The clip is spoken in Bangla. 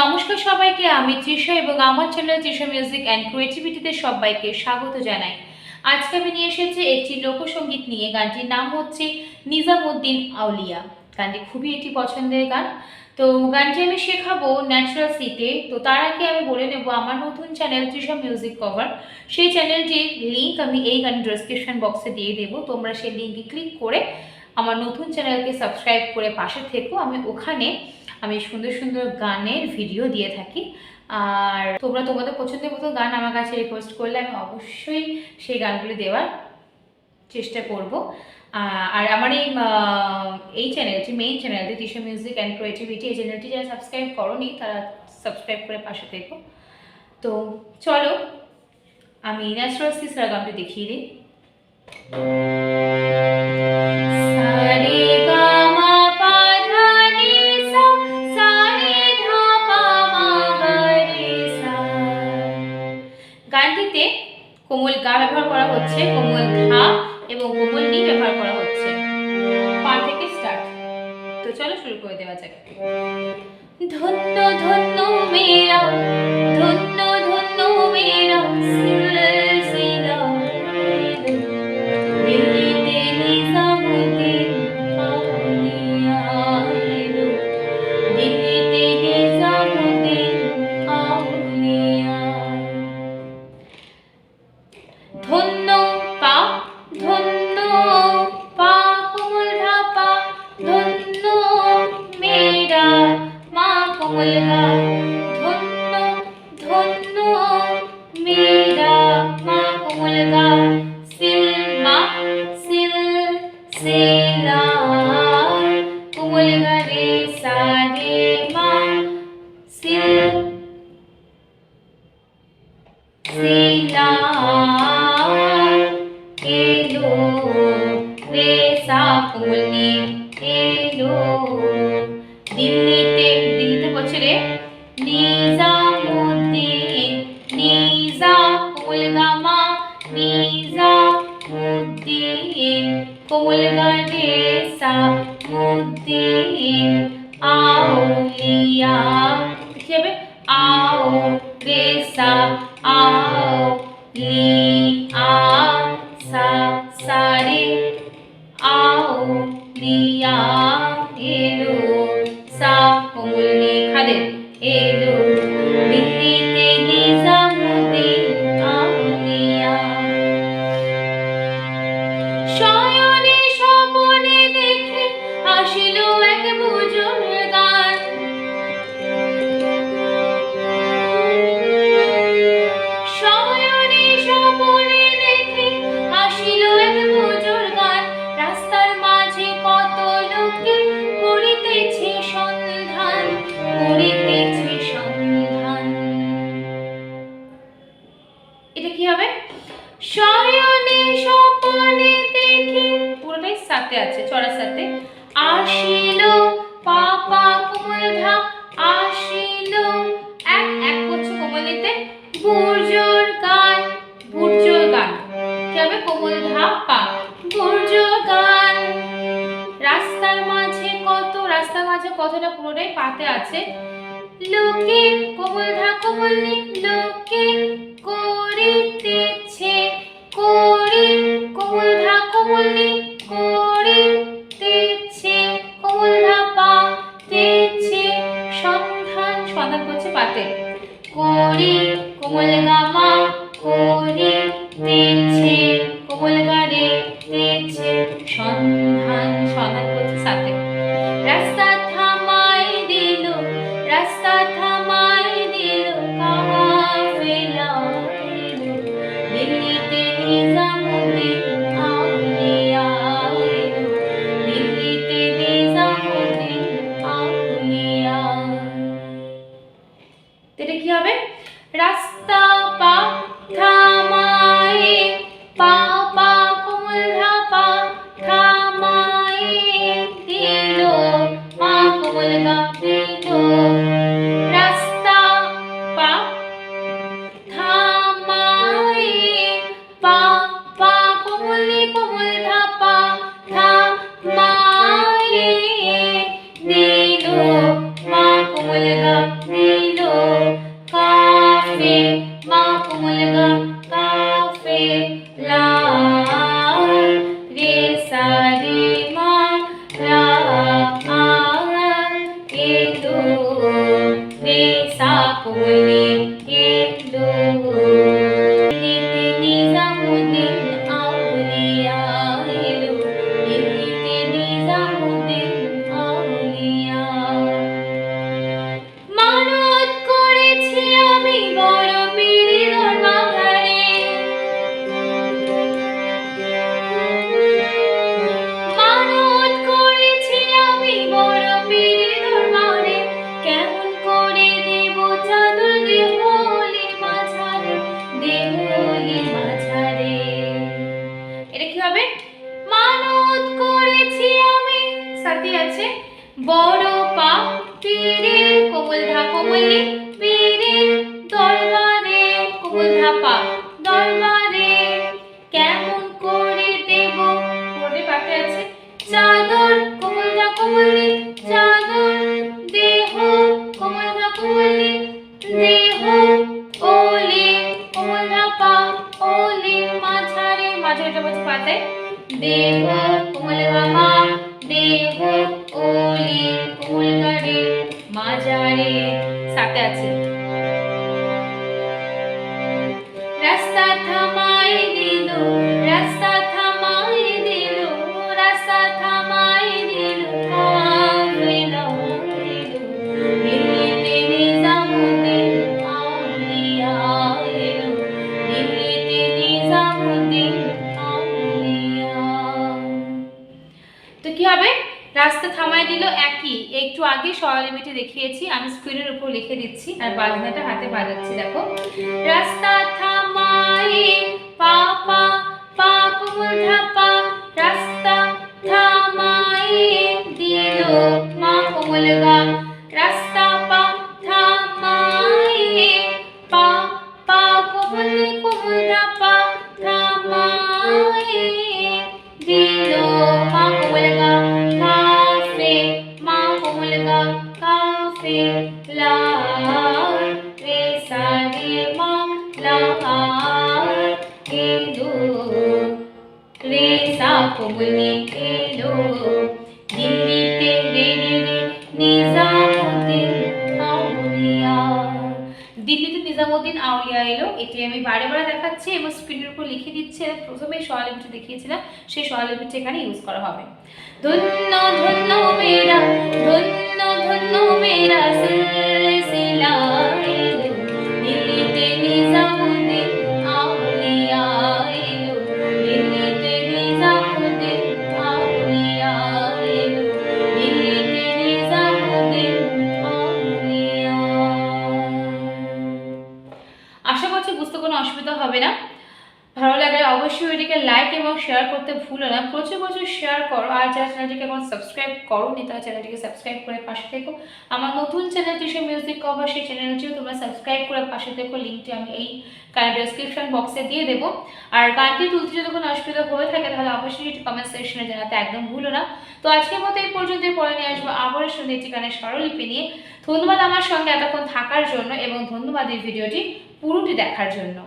নমস্কার সবাইকে, আমি তৃষা এবং আমার চ্যানেল তৃষা মিউজিক অ্যান্ড ক্রিয়েটিভিটিতে সবাইকে স্বাগত জানাই। আজকে আমি নিয়ে এসেছি একটি লোকসঙ্গীত নিয়ে। গানটির নাম হচ্ছে নিজামুদ্দিন আউলিয়া। গানটি খুবই একটি পছন্দের গান। তো গানটি আমি শেখাবো ন্যাচারাল সিতে তো তার আগে আমি বলে নেব, আমার নতুন চ্যানেল তৃষা মিউজিক কভার সেই চ্যানেলটির লিঙ্ক আমি এই গানের ডেসক্রিপশন বক্সে দিয়ে দেবো। তোমরা সেই লিঙ্কে ক্লিক করে আমার নতুন চ্যানেলকে সাবস্ক্রাইব করে পাশে থেকো। আমি ওখানে আমি সুন্দর সুন্দর গানের ভিডিও দিয়ে থাকি। আর তোমরা তোমাদের পছন্দের মতো গান আমার কাছে রিকোয়েস্ট করলে আমি অবশ্যই সেই গানগুলি দেওয়ার চেষ্টা করব। আর আমার এই এই চ্যানেলটি মেইন চ্যানেলটি টিশু মিউজিক অ্যান্ড ক্রিয়েটিভিটি এই চ্যানেলটি যারা সাবস্ক্রাইব করনি, তারা সাবস্ক্রাইব করে পাশে থেকো। তো চলো, আমি ন্যাচারাল সিসার গানটি দেখিয়ে দিই। হচ্ছে কোমল ধা এবং কোমল নি ব্যবহার করা হচ্ছে। পা থেকে স্টার্ট তো চলো শুরু করে দেওয়া যাক। ধন্য ধন্য মেরা ধন্য কোমল গা ধন্য ধন্য মেরা মা কোমল গা সিল মা সিল সিলা কোমল গা রে সা রে মা সিল সিলা এলো রে সা কি হবে আও রে সা আও লি এটা কি হবে? শয়নে স্বপনে দেখি। পুরোটাই সাথে আছে, চড়ার সাথে। আসিল পাপা কোমল ধা আসিল এক এক করছে কোমলিতে বুর্জোর গান বুর্জোর গান। কি হবে? কোমল ধা পা, বুর্জোর গান। রাস্তার মাঝে কত, রাস্তার মাঝে কতটা পুরোটাই পাতে আছে? লোকে কোমল ধা কোমল, লোকে করিতেছে, করি কোমল ধা কোমল করিতেছে কোমল ধা পাতেছে। সন্ধান সন্ধান করছে পাতে। করি কোমল গামা করিতেছে কোমল গারে তেছে। সন্ধান সন্ধান করছে সাথে রে সা কোমলে সাথে আছে বড় পা পীরের কোমল ধা কোমলে কোমল ধা পা কেমন করে দেব পরে পাতে আছে চাদর কোমল ধা কোমলে চাদর দেহ কোমল ধা কোমলে দেহ ওলে কোমল ধা পা ওলে মাঝারে পাতে দেহ কোমল ধা মা দেহ ওলি কোমল গারে সাথে আছে। রাস্তা থামাই দিল কি হবে? রাস্তা থামাই দিল একই। একটু আগে সরলিপিটি দেখিয়েছি, আমি স্ক্রিনের উপর লিখে দিচ্ছি, আর বাজনাটা হাতে বাজাচ্ছি, দেখো। রাস্তা থামাই পাপা, পা পা কোমল ধাপা, রাস্তা থামাই দিল মা কোমল গা। si la re sa re ma la re do re sa po mi Nizamuddin আউলিয়া এলো। এটি আমি বারে বারে দেখাচ্ছি এবং স্ক্রিনের উপর লিখে দিচ্ছি। প্রথমে স্বরলিপিটি দেখিয়েছিলাম। সেই স্বরলিপিটি এখানে ইউজ করা হবে। ধন্য ধন্য ধন্য ধন্য আশা করছি বুঝতে কোনো অসুবিধা হবে না। ভালো লাগলে অবশ্যই এটিকে লাইক এবং শেয়ার করতে ভুলো না। প্রচুর প্রচুর শেয়ার করো। আর যারা চ্যানেলটিকে এখন সাবস্ক্রাইব করো নি তারা চ্যানেলটিকে সাবস্ক্রাইব করে পাশে থেকো। আমার নতুন চ্যানেল সে মিউজিক কভার সেই চ্যানেলটিও তোমরা সাবস্ক্রাইব করে পাশে থেকো। লিঙ্কটি আমি এই ডেসক্রিপশন বক্সে দিয়ে দেবো। আর গানটি তুলতে যদি কোনো অসুবিধা হয়ে থাকে, তাহলে অবশ্যই এটি কমেন্ট সেকশনে জানাতে একদম ভুলো না। তো আজকের মতো এই পর্যন্ত পরে নিয়ে আসব আবারও শুনে একটি গানের স্বরলিপি নিয়ে। ধন্যবাদ আমার সঙ্গে এতক্ষণ থাকার জন্য এবং ধন্যবাদ এই ভিডিওটি পুরোটি দেখার জন্য।